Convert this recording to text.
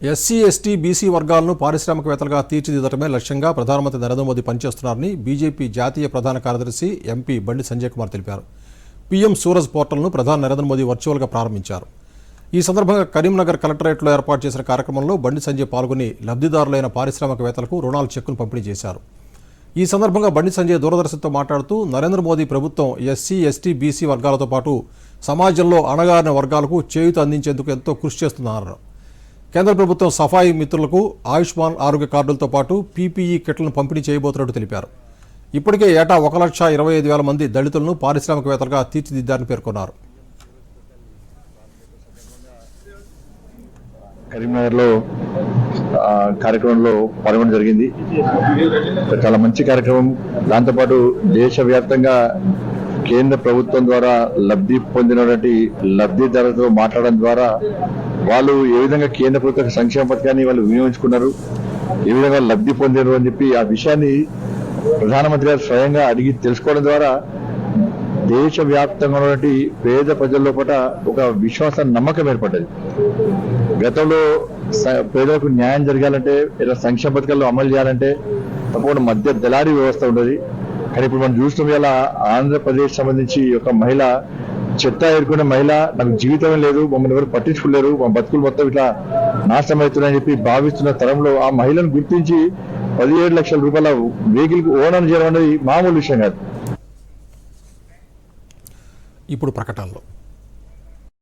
SC ST BC వర్గాలను పారిశ్రామికవేత్తలుగా తీర్చిదిద్దటమే లక్ష్యంగా ప్రధానమంత్రి నరేంద్ర మోదీ పనిచేస్తున్నారని బీజేపీ జాతీయ ప్రధాన కార్యదర్శి ఎంపీ బండి సంజయ్ కుమార్ తెలిపారు. పీఎం సూరజ్ పోర్టల్ను ప్రధాని నరేంద్ర మోదీ వర్చువల్గా ప్రారంభించారు. ఈ సందర్భంగా కరీంనగర్ కలెక్టరేట్లో ఏర్పాటు చేసిన కార్యక్రమంలో బండి సంజయ్ పాల్గొని లబ్ధిదారులైన పారిశ్రామికవేత్తలకు రుణాల చెక్కును పంపిణీ చేశారు. ఈ సందర్భంగా బండి సంజయ్ దూరదర్శన్తో మాట్లాడుతూ నరేంద్ర మోదీ ప్రభుత్వం ఎస్సీ ఎస్టీ బీసీ వర్గాలతో పాటు సమాజంలో అణగారిన వర్గాలకు చేయూత అందించేందుకు ఎంతో కృషి చేస్తున్నారు కేంద్ర ప్రభుత్వం సఫాయి మిత్రులకు ఆయుష్మాన్ ఆరోగ్య కార్డులతో పాటు పీపీఈ కిట్లను పంపిణీ చేయబోతున్నట్టు తెలిపారు. ఇప్పటికే ఏటా ఒక లక్ష ఇరవై ఐదు వేల మంది దళితులను పారిశ్రామికవేత్తలుగా తీర్చిదిద్దారని పేర్కొన్నారు. కరీంనగర్లో కార్యక్రమంలో పాల్గొనడం జరిగింది. చాలా మంచి కార్యక్రమం. దాంతోపాటు దేశవ్యాప్తంగా కేంద్ర ప్రభుత్వం ద్వారా లబ్ధి పొందినటువంటి లబ్ధిదారులతో మాట్లాడడం ద్వారా వాళ్ళు ఏ విధంగా కేంద్ర ప్రభుత్వ సంక్షేమ పథకాన్ని వాళ్ళు వినియోగించుకున్నారు ఏ విధంగా లబ్ధి పొందారు అని చెప్పి ఆ విషయాన్ని ప్రధానమంత్రి గారు స్వయంగా అడిగి తెలుసుకోవడం ద్వారా దేశవ్యాప్తంగా ఉన్నటువంటి పేద ప్రజల లోపల ఒక విశ్వాస నమ్మకం ఏర్పడ్డది. గతంలో పేదలకు న్యాయం జరగాలంటే ఇలా సంక్షేమ పథకాలు అమలు చేయాలంటే తప్పకుండా మధ్య దళారీ వ్యవస్థ ఉండేది. కానీ ఇప్పుడు మనం చూస్తున్నాం ఇలా ఆంధ్రప్రదేశ్ సంబంధించి ఒక మహిళ చెత్త ఏరుకునే మహిళ నాకు జీవితం లేదు మమ్మల్ని ఎవరు పట్టించుకోలేరు మా బతుకులు మొత్తం ఇట్లా నాశనం అవుతున్నాయని చెప్పి భావిస్తున్న తరంలో ఆ మహిళను గుర్తించి పదిహేడు లక్షల రూపాయల వెహికల్ ఓనర్ చేయడం అనేది మామూలు విషయం కాదు. ఇప్పుడు ప్రకటనలో.